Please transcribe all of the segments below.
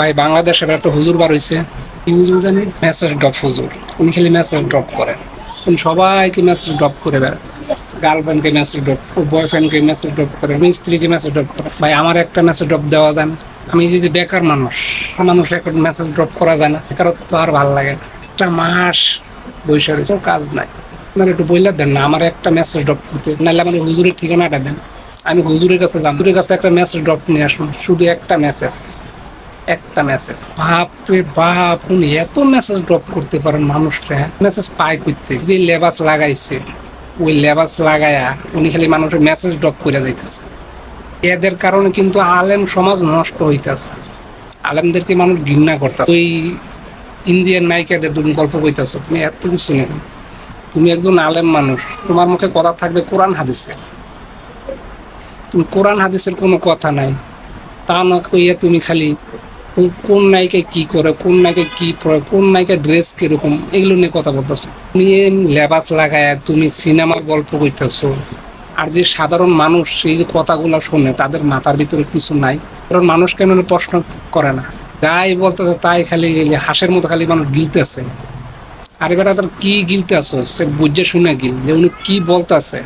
ভাই, বাংলাদেশের একটা হুজুর বার হইছে। কি হুজুর জানি? মেসেজ ড্রপ হুজুর। উনি খালি মেসেজ ড্রপ করেন। উনি সবাইকে মেসেজ ড্রপ করে বেড়ান গার্লফ্রেন্ডকে মেসেজ ড্রপ বয়ফ্রেন্ডকে মেসেজ ড্রপ করে স্ত্রীকে মেসেজ ড্রপ করে। ভাই, আমার একটা মেসেজ ড্রপ দেওয়া যায় আমি এই যে বেকার মানুষ মানুষ একটা মেসেজ ড্রপ করা যায় না। বেকারত্ব আর ভালো লাগে একটা মাস বৈশা রয়েছে কাজ নাই। আপনার একটু বইলে দেন না, আমার একটা মেসেজ ড্রপ করতে। নাহলে আমার হুজুরের ঠিকানাটা দেন। আমি হুজুরের কাছে যাম হুজুরের কাছে একটা মেসেজ ড্রপ নিয়ে আসলাম। শুধু একটা মেসেজ একটা মেসেজ বাপ রে বাপ, উনি এত মেসেজ ড্রপ করতে পারেন মানুষরা মেসেজ পায় করতে যে লেবাস লাগাইছে, ওই লেবাস লাগায়া উনি খালি মানুষের মেসেজ ড্রপ করে যাইতেছে। এদের কারণে কিন্তু আলেম সমাজ নষ্ট হইতেছে। আলেমদেরকে মানুষ ঘৃণা করতেছে। ওই ইন্ডিয়ান নায়িকাদের তুমি গল্প কইতেছো, তুমি এত কিছু নেই। তুমি একজন আলেম মানুষ, তোমার মুখে কথা থাকবে কোরআন হাদিসের তুমি কোরআন হাদিসের কোনো কথা নাই। তা না কইয়া তুমি খালি কোন নায়িকা কি করে, কোন নায়িকা কি পরে, কোন নায়িকা ড্রেস কীরকম, এগুলো নিয়ে কথা বলতেছো। তুমি লেবাস লাগায় তুমি সিনেমার গল্প কইতেছো আর যে সাধারণ মানুষ এই যে কথাগুলো শোনে, তাদের মাথার ভিতরে কিছু নাই। কারণ মানুষ কেন প্রশ্ন করে না? যাই বলতেছে তাই খালি হাঁসের মতো খালি মানুষ গিলতেছে। আর এবার তার কি গিলতে আসো সে বুঝে শুনে গিল যে উনি কি বলতেছে।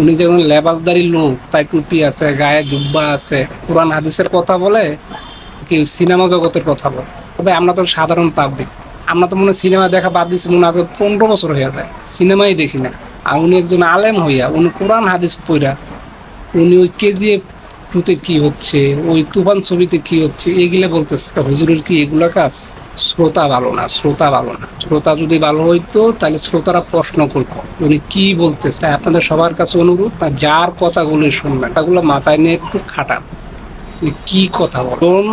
উনি যেমন লেবাসদারি লোক, তাই টুপি আছে, গায়ে জুব্বা আছে, কোরআন, হাদিসের কথা বলে কি সিনেমা জগতের কথা বল? তবে আমরা তো সাধারণ পাবলিক আমরা তো মনে সিনেমা দেখা বাদ দিচ্ছি মনে আজকে পনেরো বছর হয়ে যায়। সিনেমাই দেখি না। আর উনি একজন আলেম হইয়া, উনি কোরআন হাদিস পইরা, উনি ওই কেজিএফ টুতে কি হচ্ছে, ওই তুফান ছবিতে কি হচ্ছে, এগুলো বলতেছে। হুজুরের কি এগুলা কাজ? শ্রোতা ভালো না, শ্রোতা ভালো না। শ্রোতা যদি ভালো হইতো, তাহলে শ্রোতারা প্রশ্ন করতো, উনি কি বলতেছে? আপনাদের সবার কাছে অনুরোধ, তা যার কথাগুলো শুনবেন, তাগুলো মাথায় নিয়ে একটু খাটান। কি কথা বলুন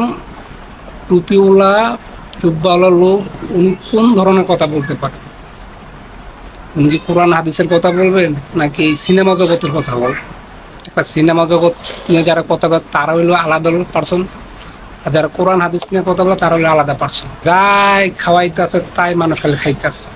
টুপিওয়ালা চুব্বাওয়ালা লোক, উনি কোন ধরনের কথা বলতে পারেন উনি কি কোরআন, হাদিসের কথা বলবেন, নাকি সিনেমা জগতের কথা বলবেন একটা সিনেমা জগৎ নিয়ে যারা কথা বলে, তারা হইল আলাদা পার্সন। আর যারা কোরআন, হাদিস নিয়ে কথা বলে, তারা হলো আলাদা পার্সন। যাই খাওয়াইতেছে, তাই মানুষ খালি খাইতে খাইতেছে।